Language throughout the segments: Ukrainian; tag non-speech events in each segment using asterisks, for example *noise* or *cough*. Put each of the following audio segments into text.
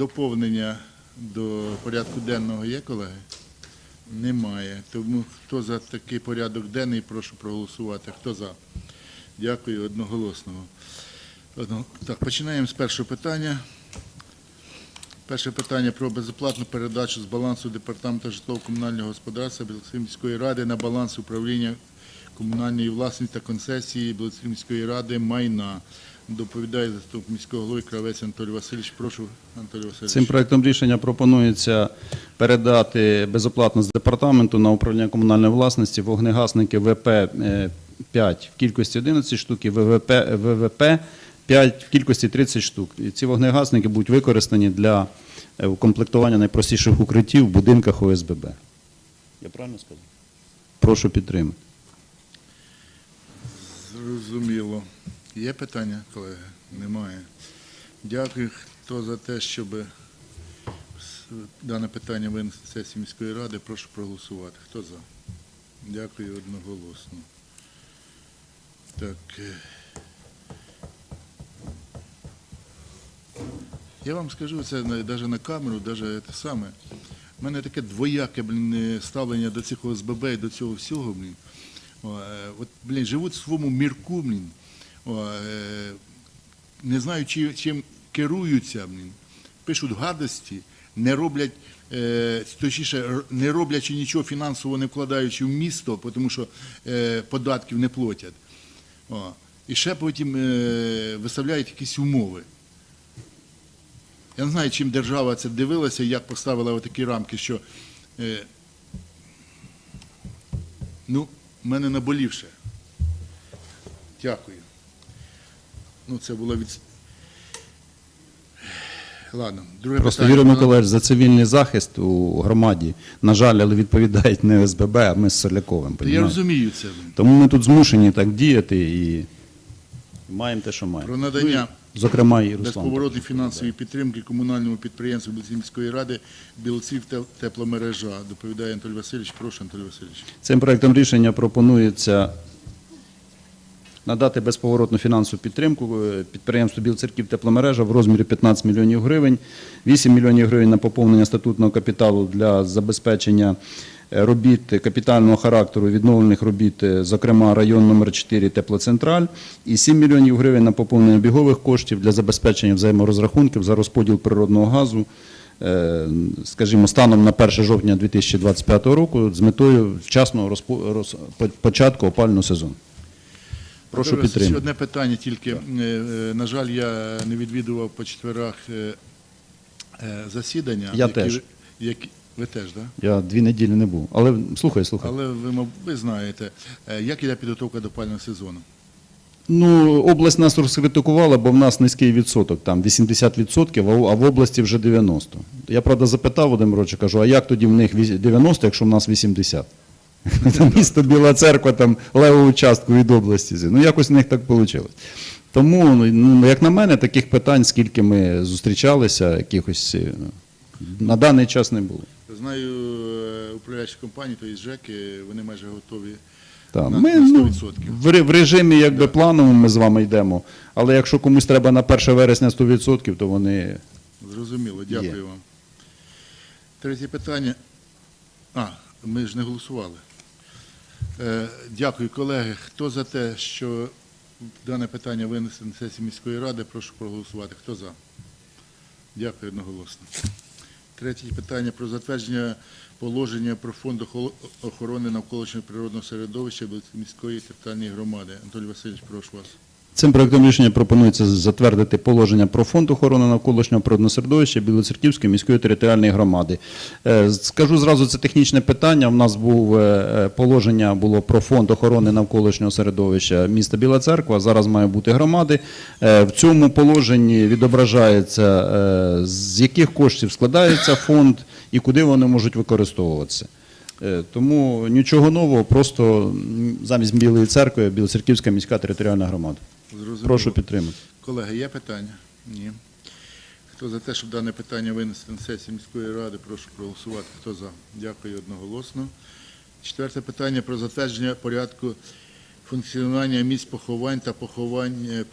доповнення до порядку денного є, колеги? Немає. Тому хто за такий порядок денний, прошу проголосувати. Хто за? Дякую одноголосного. Так, починаємо з першого питання. Перше питання про безоплатну передачу з балансу Департаменту житлово-комунального господарства Білоцерківської міської ради на баланс управління комунальної власності та концесії Білоцерківської міської ради майна. Доповідає заступник міського голови Кравець Анатолій Васильович. Прошу, Анатолій Васильович. Цим проектом рішення пропонується передати безоплатно з департаменту на управління комунальної власності вогнегасники ВП 5 в кількості 11 штук і ВВП, ВВП 5 в кількості 30 штук. І ці вогнегасники будуть використані для е, укомплектування найпростіших укриттів в будинках ОСББ. Я правильно сказав? Прошу підтримати. Зрозуміло. Є питання, колеги? Немає. Дякую. Хто за те, щоб дане питання винести на сесію міської ради, прошу проголосувати. Хто за? Дякую одноголосно. Так. е. Я вам скажу, це навіть на камеру, навіть те саме. У мене таке двояке блін, е, ставлення до цих ОСББ і до цього всього. Блін. Е, От, блін, живуть в своєму мірку, блін. Е, не знаю, чи, чим керуються, пишуть гадості, не роблять, е, точніше, не роблячи нічого фінансово не вкладаючи в місто, тому що е, податків не платять. І ще потім виставляють якісь умови. Я не знаю, чим держава це дивилася, як поставила такі рамки, що ну, мене наболівше. Дякую. Ну, це було від. Ладно, друге Просто питання. Юрій Миколаївич за цивільний захист у громаді, на жаль, але відповідають не ОСББ, а ми з Соляковим. Я розумію це. Тому ми тут змушені так діяти і маємо те, що маємо. Про надання Зокрема, і Руслан. безповоротної фінансової підтримки комунальному підприємству Білоцерківської міської ради Білоців те- тепломережа. Доповідає Анатолій Васильович. Прошу, Анатолій Васильович. Цим проектом рішення пропонується надати безповоротну фінансову підтримку е, підприємству Білоцерків тепломережа в розмірі 15 мільйонів гривень, 8 мільйонів гривень на поповнення статутного капіталу для забезпечення е, робіт капітального характеру відновлених робіт, е, зокрема район номер 4 Теплоцентраль, і 7 мільйонів гривень на поповнення бігових коштів для забезпечення взаєморозрахунків за розподіл природного газу скажімо, станом на 1 жовтня 2025 року з метою вчасного початку опального сезону. Прошу підтримати. Одне питання тільки. Е, е, На жаль, я не відвідував по четверах е, засідання. Я які теж. ви- Які, ви теж, так? Я дві неділі не був. Але слухай, слухай. Але ви, ви знаєте, як іде підготовка до опалювального сезону? Ну, область нас розкритикувала, бо в нас низький відсоток, там 80%, а в- області вже 90%. Я, правда, запитав Володимировича, кажу, а як тоді в них віс- 90, якщо в нас 80%? *laughs* Там Місто Біла Церква, там леву частку від області. Ну, якось в них так вийшло. Тому, ну, як на мене, таких питань, скільки ми зустрічалися, якихось е, на даний час не було. Знаю, е, управляючі компанії, то є ЖЕКи, вони майже готові Так, на, ми ну, 100%. в, в режимі якби плановому ми з вами йдемо. Але якщо комусь треба на 1 вересня 100%, то вони Зрозуміло, дякую Є. вам. Третє питання. А, ми ж не голосували. Е, дякую, колеги. Хто за те, що дане питання винесе на сесії міської ради, прошу проголосувати. Хто за? Дякую одноголосно. Третє питання про затвердження положення про фонд охорони навколишнього природного середовища міської територіальної громади. Анатолій Васильович, прошу вас. Цим проектом рішення пропонується затвердити положення про фонд охорони навколишнього природного середовища Білоцерківської міської територіальної громади. Е, Скажу зразу, це технічне питання. У нас був е, положення було про фонд охорони навколишнього середовища міста Біла Церква. Зараз має бути громади. Е, В цьому положенні відображається, з яких коштів складається фонд і куди вони можуть використовуватися. Тому нічого нового, просто замість Білої церкви Білоцерківська міська територіальна громада. Зрозуміло. Прошу підтримати. Колеги, є питання? Ні. Хто за те, щоб дане питання винести на сесію міської ради, прошу проголосувати. Хто за? Дякую одноголосно. Четверте питання про затвердження порядку функціонування місць поховань та поховань е,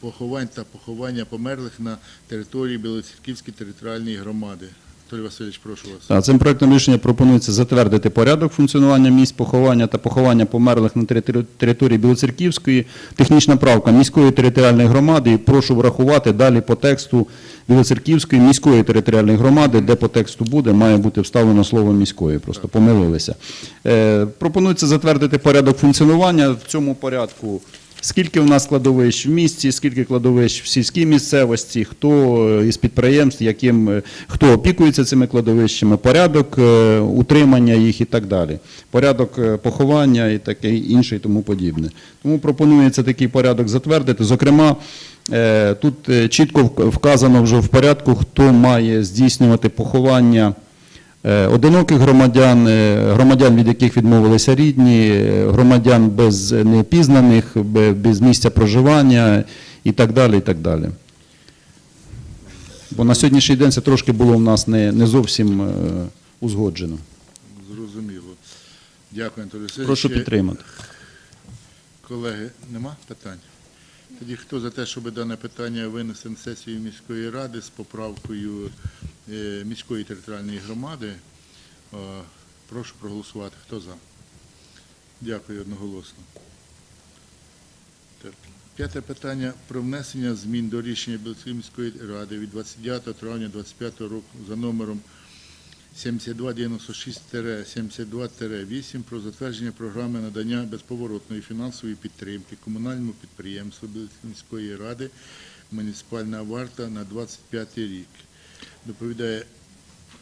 поховань та поховання померлих на території Білоцерківської територіальної громади. Анатолій Васильович, прошу вас. Цим проектом рішення пропонується затвердити порядок функціонування місць поховання та поховання померлих на території Білоцерківської. Технічна правка міської територіальної громади. І прошу врахувати далі по тексту Білоцерківської міської територіальної громади, де по тексту буде, має бути вставлено слово міської. Просто помилилися. Е, пропонується затвердити порядок функціонування в цьому порядку. Скільки у нас кладовищ в місті, скільки кладовищ в сільській місцевості, хто е, із підприємств, яким, е, хто опікується цими кладовищами, порядок е, утримання їх і так далі, порядок поховання і таке інше і тому подібне. Тому пропонується такий порядок затвердити. Зокрема, тут чітко вказано вже в порядку, хто має здійснювати поховання. Е, Одиноких громадян, громадян, від яких відмовилися рідні, е, громадян без непізнаних, без місця проживання і так далі. І так далі. Бо на сьогоднішній день це трошки було в нас не, не зовсім е, узгоджено. Зрозуміло. Дякую, Анатолій Прошу підтримати. Колеги, нема питань? Тоді хто за те, щоб дане питання винести на сесію міської ради з поправкою е, міської територіальної громади, прошу проголосувати. Хто за? Дякую одноголосно. П'яте питання про внесення змін до рішення Білоцерківської міської ради від 29 травня 2025 року за номером 7296-72-8 про затвердження програми надання безповоротної фінансової підтримки комунальному підприємству міської ради «Муніципальна варта» на 25 рік. Доповідає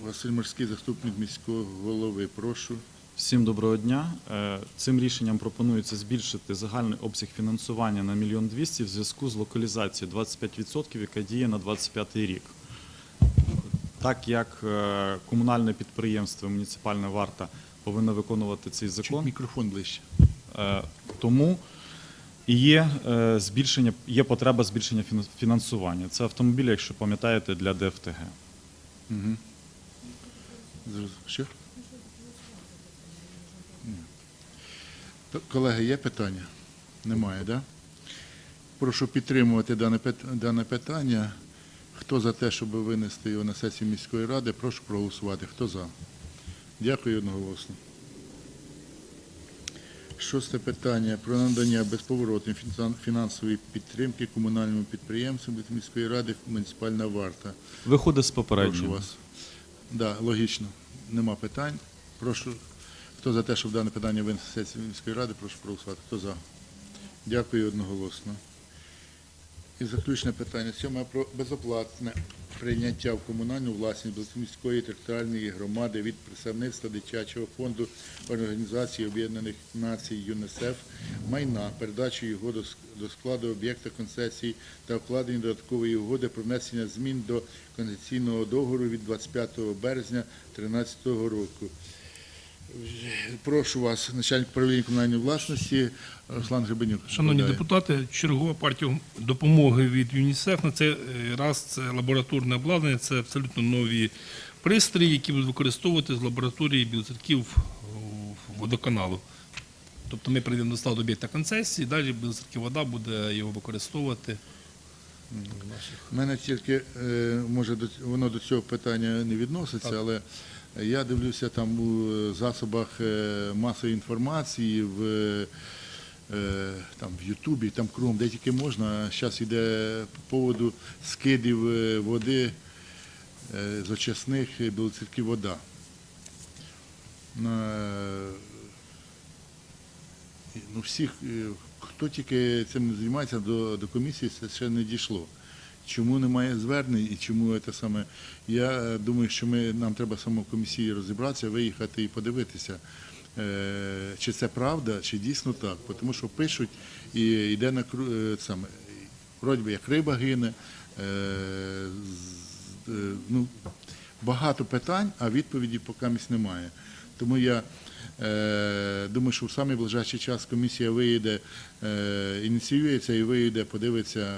Василь Морський, заступник міського голови. Прошу. Всім доброго дня. Е, Цим рішенням пропонується збільшити загальний обсяг фінансування на 1 мільйон 200 в зв'язку з локалізацією 25%, яка діє на 25 рік. Так як е, комунальне підприємство муніципальна варта повинна виконувати цей Чуть закон, мікрофон ближче. е, тому і є е, збільшення, є потреба збільшення фіна- фінансування. Це автомобілі, якщо пам'ятаєте, для ДФТГ. Угу. Що? Колеги, є питання? Немає, так? Да? Прошу підтримувати дане питання. Хто за те, щоб винести його на сесію міської ради, прошу проголосувати. Хто за? Дякую одноголосно. Шосте питання про надання безповоротної фінансової підтримки комунальному підприємству міської ради муніципальна варта. Виходить з Прошу попереднього. вас. Да, логічно. Нема питань. Прошу. Хто за те, щоб дане питання винести сесію міської ради, прошу проголосувати. Хто за? Дякую одноголосно. І заключне питання. Сьоме про безоплатне прийняття в комунальну власність Білоцерківської територіальної громади від представництва дитячого фонду Організації Об'єднаних Націй ЮНЕСЕФ майна, передачу його до складу об'єкта концесії та укладення додаткової угоди про внесення змін до концесійного договору від 25 березня 2013 року. Прошу вас, начальник управління комунальної власності Руслан Гребенюк. Шановні депутати, чергова партія допомоги від ЮНІСЕФ на цей е, раз це лабораторне обладнання, це абсолютно нові пристрої, які будуть використовувати з лабораторії біоцерків водоканалу. Тобто ми прийдемо до складу об'єкта концесії, далі біоцерків вода буде його використовувати. У мене тільки, е, може, воно до цього питання не відноситься, але я дивлюся там у засобах е, масової інформації, в, е, там, в Ютубі, там кругом, де тільки можна. Зараз йде по поводу скидів е, води е, з очисних е, білоцерків вода. Ну, всіх, е, хто тільки цим займається до, до комісії, це ще не дійшло. Чому немає звернень і чому це саме? Я е, думаю, що ми, нам треба саме в комісії розібратися, виїхати і подивитися, е, чи це правда, чи дійсно так. Тому що пишуть і йде на е, саме, вроді би як риба гине. ну, багато питань, а відповіді поки місць немає. Тому я думаю, що в самий ближайший час комісія виїде, е, ініціюється і виїде, подивиться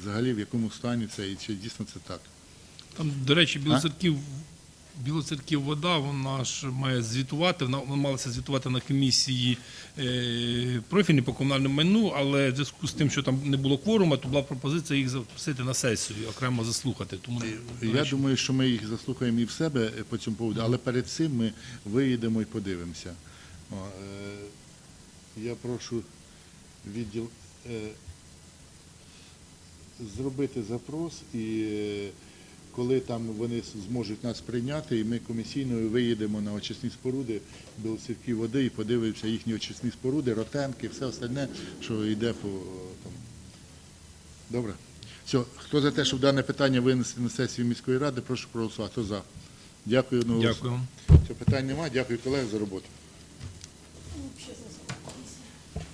взагалі в якому стані це і чи дійсно це так. Там, до речі, білоцерків Білоцерків вода, вона ж має звітувати, вона, малася звітувати на комісії е, профільні по комунальному майну, але в зв'язку з тим, що там не було кворума, то була пропозиція їх запросити на сесію, окремо заслухати. Тому Я думаю, що ми їх заслухаємо і в себе е, по цьому поводу, але перед цим ми виїдемо і подивимося. Е, Я прошу відділ е, зробити запрос і е, коли там вони зможуть нас прийняти, і ми комісійною виїдемо на очисні споруди білоцерків води і подивимося їхні очисні споруди, ротенки, все остальне, що йде по там. Добре. Все, хто за те, щоб дане питання винести на сесію міської ради, прошу проголосувати. Хто за? Дякую. одноголосно. дякую. Це питань немає. Дякую, колеги, за роботу. Общее